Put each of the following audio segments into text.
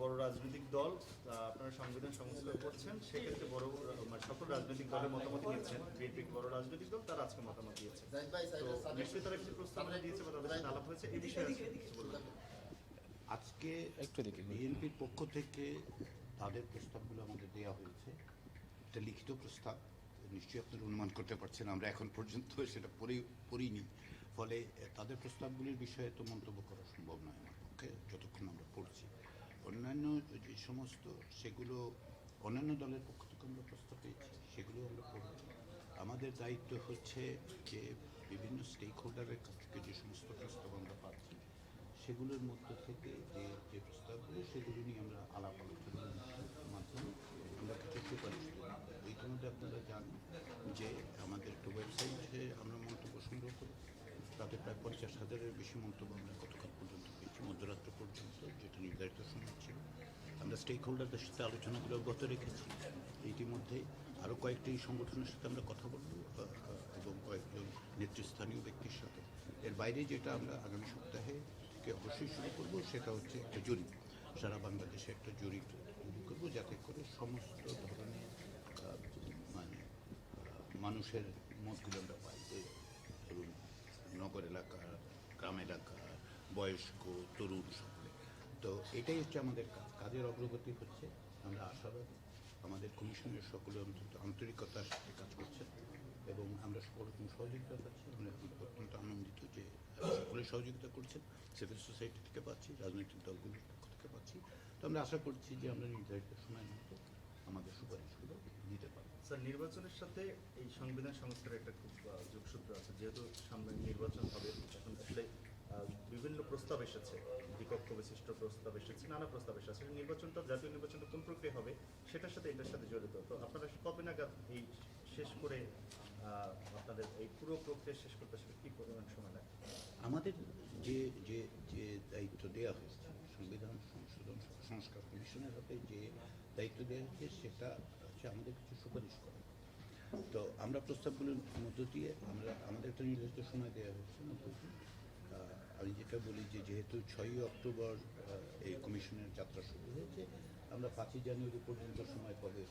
বড় রাজনৈতিক দল আপনারা সংবিধান সংস্কার করছেন সেক্ষেত্রে বড় মানে সকল রাজনৈতিক দলের মতামত নিয়েছেন বিএনপি বড় রাজনৈতিক দল তারা আজকে মতামত দিয়েছে। তো নিশ্চয়ই তারা কিছু প্রস্তাবনা দিয়েছে বা তাদের সাথে আলাপ হয়েছে এই বিষয়ে আজকে কিছু বলবেন। আজকে একটু দেখি। বিএনপির পক্ষ থেকে তাদের প্রস্তাবগুলো আমাদের দেওয়া হয়েছে। একটা লিখিত প্রস্তাব নিশ্চয়ই আপনারা অনুমান করতে পারছেন আমরা এখন পর্যন্ত সেটা পড়ে পড়িনি। ফলে তাদের প্রস্তাবগুলির বিষয়ে তো মন্তব্য করা সম্ভব নয় আমার পক্ষে যতক্ষণ আমরা পড়ছি। অন্যান্য যে সমস্ত সেগুলো অন্যান্য দলের পক্ষ থেকে আমরা প্রস্তাব পেয়েছি, সেগুলো আমরা পড়ব আমাদের দায়িত্ব হচ্ছে যে বিভিন্ন স্টেক হোল্ডারের কাছ থেকে যে সমস্ত প্রস্তাব আমরা পাচ্ছি, সেগুলোর মধ্য থেকে যে যে প্রস্তাবগুলো, সেগুলো নিয়ে আমরা আলাপ আলোচনার মাধ্যমে আমরা কিছু সুপারিশ করি ইতিমধ্যে আপনারা জানেন যে আমাদের একটা ওয়েবসাইটে আমরা মন্তব্য সংগ্রহ করি। তাতে প্রায় পঞ্চাশ হাজারের বেশি মন্তব্য আমরা গতকাল মধ্যরাত্র পর্যন্ত যেটা নির্ধারিত সময় ছিল। আমরা স্টেক হোল্ডারদের সাথে আলোচনাগুলো অব্যাহত রেখেছি। ইতিমধ্যে আরও কয়েকটি সংগঠনের সাথে আমরা কথা বলব এবং কয়েকজন নেতৃস্থানীয় ব্যক্তির সাথে। এর বাইরে যেটা আমরা আগামী সপ্তাহে থেকে অবশ্যই শুরু করব সেটা হচ্ছে একটা জরিপ। সারা বাংলাদেশে একটা জরিপ করব যাতে করে সমস্ত ধরনের মানে মানুষের মতগুলো আমরা পাই। যে ধরুন, নগর এলাকা, গ্রাম এলাকা বয়স্ক, তরুণ সকলে। তো এটাই হচ্ছে আমাদের কাজ কাজের অগ্রগতি হচ্ছে। আমরা আশাবাদী। আমাদের কমিশনের সকলে অন্তত আন্তরিকতার সাথে কাজ করছে এবং আমরা সকল রকম সহযোগিতা পাচ্ছি। আমরা অত্যন্ত আনন্দিত যে সকলে সহযোগিতা করছেন। সিভিল সোসাইটি থেকে পাচ্ছি, রাজনৈতিক দলগুলোর পক্ষ থেকে পাচ্ছি। তো আমরা আশা করছি যে আমরা নির্ধারিত সময়ের মধ্যে আমাদের সুপারিশগুলো দিতে পারব। স্যার, নির্বাচনের সাথে এই সংবিধান সংস্কারের একটা খুব যোগসূত্র আছে। যেহেতু সামনে নির্বাচন হবে, এখন আসলে বিভিন্ন প্রস্তাব এসেছে দ্বিপক্ষ বিশিষ্ট প্রস্তাব এসেছে, নানা প্রস্তাব এসেছে। নির্বাচনটা জাতীয় নির্বাচনটা কোন প্রক্রিয়া হবে, সেটার সাথে এটার সাথে জড়িত। তো আপনারা কবে নাগাদ এই শেষ করে আপনাদের এই পুরো প্রক্রিয়া শেষ করতে আসলে কি পরিমাণ সময় লাগে? আমাদের যে যে যে দায়িত্ব দেওয়া হয়েছে, সংবিধান সংশোধন সংস্কার কমিশনের হাতে যে দায়িত্ব দেওয়া হয়েছে, সেটা হচ্ছে আমাদের কিছু সুপারিশ করা। তো আমরা প্রস্তাবগুলোর মধ্য দিয়ে আমরা, আমাদের একটা নির্দিষ্ট সময় দেওয়া হয়েছে আমি যেটা বলি যে যেহেতু ছয়ই অক্টোবর এই কমিশনের যাত্রা শুরু হয়েছে, আমরা পাঁচই জানুয়ারি পর্যন্ত সময় পাবে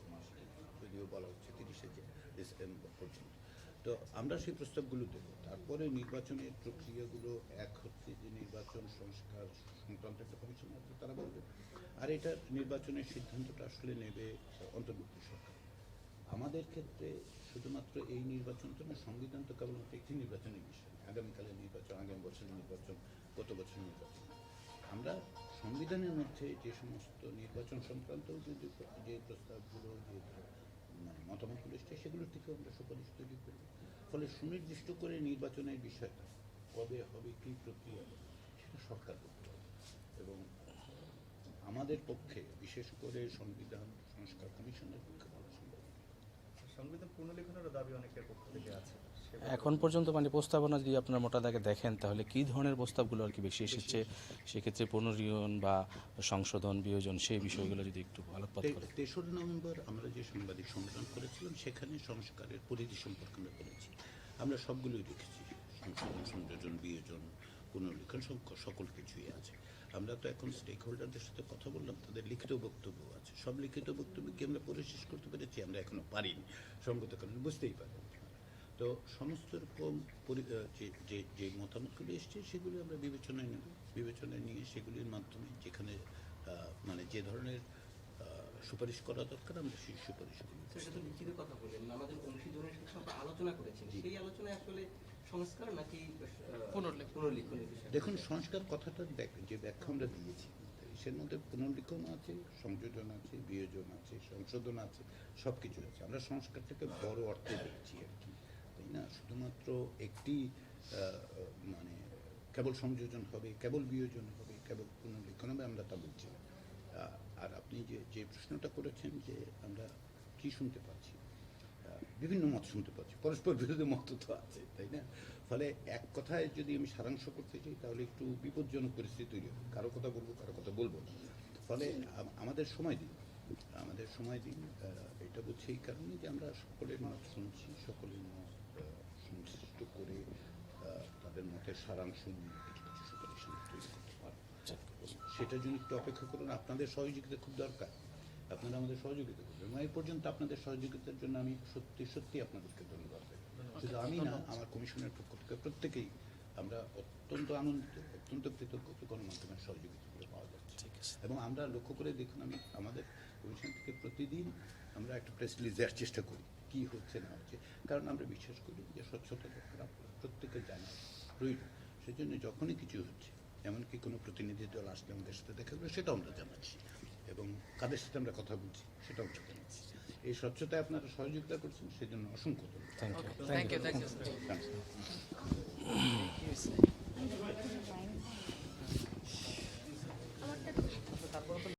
যদিও বলা হচ্ছে তিরিশে ডিসেম্বর পর্যন্ত। তো আমরা সেই প্রস্তাবগুলো দেবো। তারপরে নির্বাচনের প্রক্রিয়াগুলো, এক হচ্ছে যে নির্বাচন সংস্কার সংক্রান্ত একটা কমিশন আছে, তারা বলবে। আর এটা নির্বাচনের সিদ্ধান্তটা আসলে নেবে অন্তর্বর্তী সরকার। আমাদের ক্ষেত্রে শুধুমাত্র এই নির্বাচন তো না, সংবিধান তো কেবলমাত্র একটি নির্বাচনের বিষয়। আগামীকালের নির্বাচন, আগামী বছরের নির্বাচন, গত বছরের নির্বাচন। আমরা সংবিধানের মধ্যে যে সমস্ত নির্বাচন সংক্রান্ত যে প্রস্তাবগুলো, যে মানে মতামতগুলো এসছে, সেগুলোর থেকেও আমরা সুপারিশ তৈরি করি ফলে সুনির্দিষ্ট করে নির্বাচনের বিষয়টা, কবে হবে, কী প্রক্রিয়া সেটা সরকার করতে হবে। এবং আমাদের পক্ষে, বিশেষ করে সংবিধান সংস্কার কমিশনের পক্ষে বলা। সংবিধান পুনর্লেখনেরও দাবি অনেকের পক্ষ থেকে আছে। এখন পর্যন্ত মানে প্রস্তাবনা যদি আপনার মোটা দাগে দেখেন তাহলে কি ধরনের প্রস্তাবগুলো আর কি বেশি এসেছে? সেক্ষেত্রে পুনর্নিয়ন বা সংশোধন বিয়োজন সেই বিষয়গুলো যদি একটু আলোকপাত করেন তেসরা নভেম্বর আমরা যে সাংবাদিক সম্মেলন করেছিলাম সেখানে সংস্কারের পরিধি সম্পর্কে আমরা বলেছি আমরা সবগুলোই রেখেছি সংশোধন সংযোজন বিয়োজন পুনর্লিখন সকল কিছুই আছে। আমরা তো এখন স্টেক হোল্ডারদের সাথে কথা বললাম তাদের লিখিত বক্তব্য আছে। সব লিখিত বক্তব্য কি আমরা পড়ে শেষ করতে পেরেছি আমরা এখনও পারিনি। সঙ্গত কারণে বুঝতেই পারেন তো সমস্ত রকম পরি- যে যে মতামতগুলি এসছে সেগুলি আমরা বিবেচনায় নেব। বিবেচনায় নিয়ে সেগুলির মাধ্যমে যেখানে মানে যে ধরনের সুপারিশ করা দরকার আমরা সেই সুপারিশগুলি কথা বললেন আমাদের অংশীদারের সাথে আলোচনা করেছেন। সেই আলোচনায় আসলে সংস্কার নাকি পুনর্লেখন? পুনর্লিখনের বিষয়? দেখুন সংস্কার কথাটা দেখ- যে ব্যাখ্যা আমরা দিয়েছি সের মধ্যে পুনর্লিখন আছে সংযোজন আছে বিয়োজন আছে সংশোধন আছে সব কিছু আছে। আমরা সংস্কারটাকে বড় অর্থে দেখছি আর কি তাই না? শুধুমাত্র একটি মানে কেবল সংযোজন হবে কেবল বিয়োজন হবে কেবল পুনর্লিখন হবে আমরা তা বলছি না। আর আপনি যে যে প্রশ্নটা করেছেন যে আমরা কি শুনতে পাচ্ছি বিভিন্ন মত শুনতে পাচ্ছি। পরস্পর বিরোধী মত তো আছে তাই না? ফলে এক কথায় যদি আমি সারাংশ করতে চাই তাহলে একটু বিপজ্জনক পরিস্থিতি তৈরি হবে। কারও কথা বলব কারও কথা বলব না। ফলে আমাদের সময় দিন। আমাদের সময় দিন এটা বলছি এই কারণে যে আমরা সকলের মত শুনছি সকলের মত সংশ্লিষ্ট করে তাদের মতের সারাংশ নিয়ে কিছু কিছু সুপারিশ তৈরি করতে পারব। সেটার জন্য একটু অপেক্ষা করুন। আপনাদের সহযোগিতা খুব দরকার। আপনারা আমাদের সহযোগিতা করবেন। এবং এই পর্যন্ত আপনাদের সহযোগিতার জন্য আমি সত্যি সত্যি আপনাদেরকে ধন্যবাদ দেব শুধু আমি না আমার কমিশনের পক্ষ থেকে প্রত্যেকেই আমরা অত্যন্ত আনন্দিত অত্যন্ত কৃতজ্ঞ গণমাধ্যমের সহযোগিতাগুলো পাওয়া যাচ্ছে। ঠিক আছে। এবং আমরা লক্ষ্য করে দেখুন আমি আমাদের কমিশন থেকে প্রতিদিন আমরা একটা প্রেস রিলিজ দেওয়ার চেষ্টা করি কি হচ্ছে না হচ্ছে। কারণ আমরা বিশ্বাস করি যে স্বচ্ছতা দরকার প্রত্যেকে জানা প্রয়োজন সেজন্য যখনই কিছু হচ্ছে এমনকি কোনো প্রতিনিধি দল আসলে আমাদের সাথে দেখা গেলো সেটাও আমরা জানাচ্ছি। এবং কাদের সাথে আমরা কথা বলছি সেটাও আমরা জানাচ্ছি এই স্বচ্ছতায় আপনারা সহযোগিতা করছেন সেজন্য অসংখ্য ধন্যবাদ। Thank you thank you thank you.